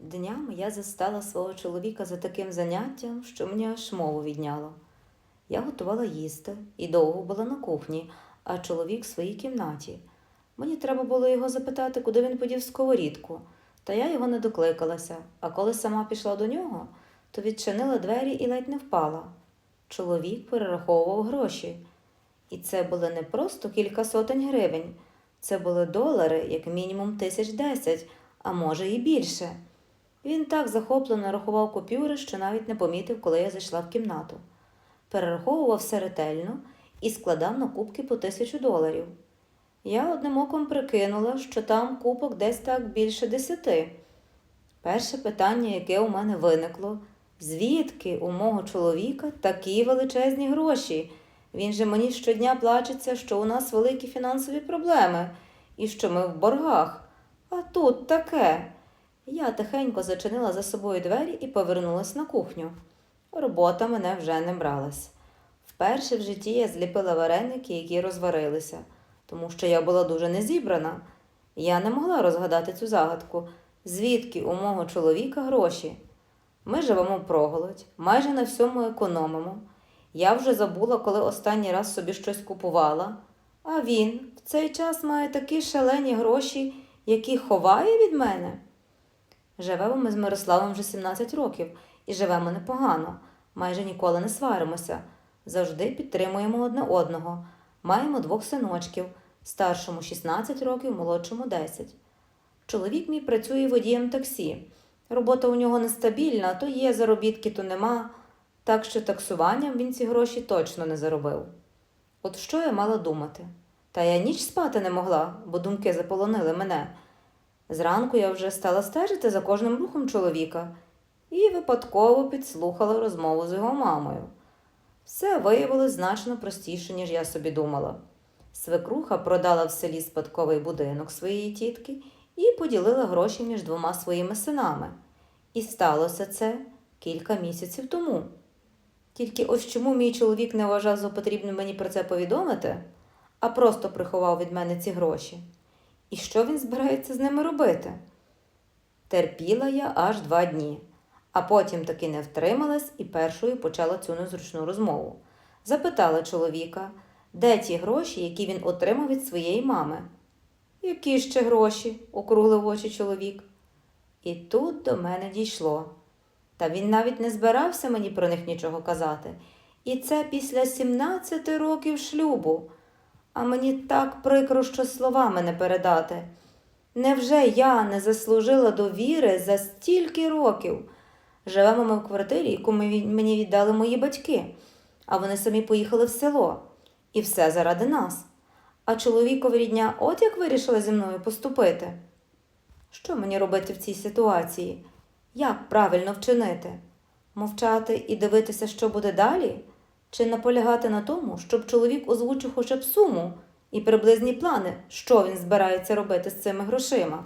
Днями я застала свого чоловіка за таким заняттям, що мені аж мову відняло. Я готувала їсти і довго була на кухні, а чоловік в своїй кімнаті. Мені треба було його запитати, куди він подів сковорідку, та я його не докликалася, а коли сама пішла до нього, то відчинила двері і ледь не впала. Чоловік перераховував гроші. І це були не просто кілька сотень гривень, це були долари, як мінімум тисяч десять, а може і більше. Він так захоплено рахував купюри, що навіть не помітив, коли я зайшла в кімнату. Перераховував все ретельно і складав на кубки по тисячу доларів. Я одним оком прикинула, що там купок десь так більше десяти. Перше питання, яке у мене виникло, звідки у мого чоловіка такі величезні гроші? Він же мені щодня плачеться, що у нас великі фінансові проблеми і що ми в боргах. А тут таке. Я тихенько зачинила за собою двері і повернулась на кухню. Робота мене вже не бралась. Вперше в житті я зліпила вареники, які розварилися, тому що я була дуже незібрана. Я не могла розгадати цю загадку, звідки у мого чоловіка гроші. Ми живемо впроголодь, майже на всьому економимо. Я вже забула, коли останній раз собі щось купувала, а він в цей час має такі шалені гроші, які ховає від мене. Живемо ми з Мирославом вже 17 років і живемо непогано, майже ніколи не сваримося, завжди підтримуємо одне одного. Маємо двох синочків, старшому 16 років, молодшому 10. Чоловік мій працює водієм таксі. Робота у нього нестабільна, то є заробітки, то нема, так що таксуванням він ці гроші точно не заробив. От що я мала думати? Та я ніч спати не могла, бо думки заполонили мене. Зранку я вже стала стежити за кожним рухом чоловіка і випадково підслухала розмову з його мамою. Все виявилось значно простіше, ніж я собі думала. Свекруха продала в селі спадковий будинок своєї тітки і поділила гроші між двома своїми синами. І сталося це кілька місяців тому. Тільки ось чому мій чоловік не вважав за потрібне мені про це повідомити, а просто приховав від мене ці гроші. І що він збирається з ними робити? Терпіла я аж два дні, а потім таки не втрималась і першою почала цю незручну розмову. Запитала чоловіка, де ті гроші, які він отримав від своєї мами. Які ще гроші? округлив очі чоловік. І тут до мене дійшло. Та він навіть не збирався мені про них нічого казати. І це після 17 років шлюбу. А мені так прикро, що словами не передати. Невже я не заслужила довіри за стільки років? Живемо ми в квартирі, яку мені віддали мої батьки, а вони самі поїхали в село. І все заради нас. А чоловікові рідня от як вирішила зі мною поступити. Що мені робити в цій ситуації? Як правильно вчинити? Мовчати і дивитися, що буде далі? Чи наполягати на тому, щоб чоловік озвучив хоча б суму і приблизні плани, що він збирається робити з цими грошима?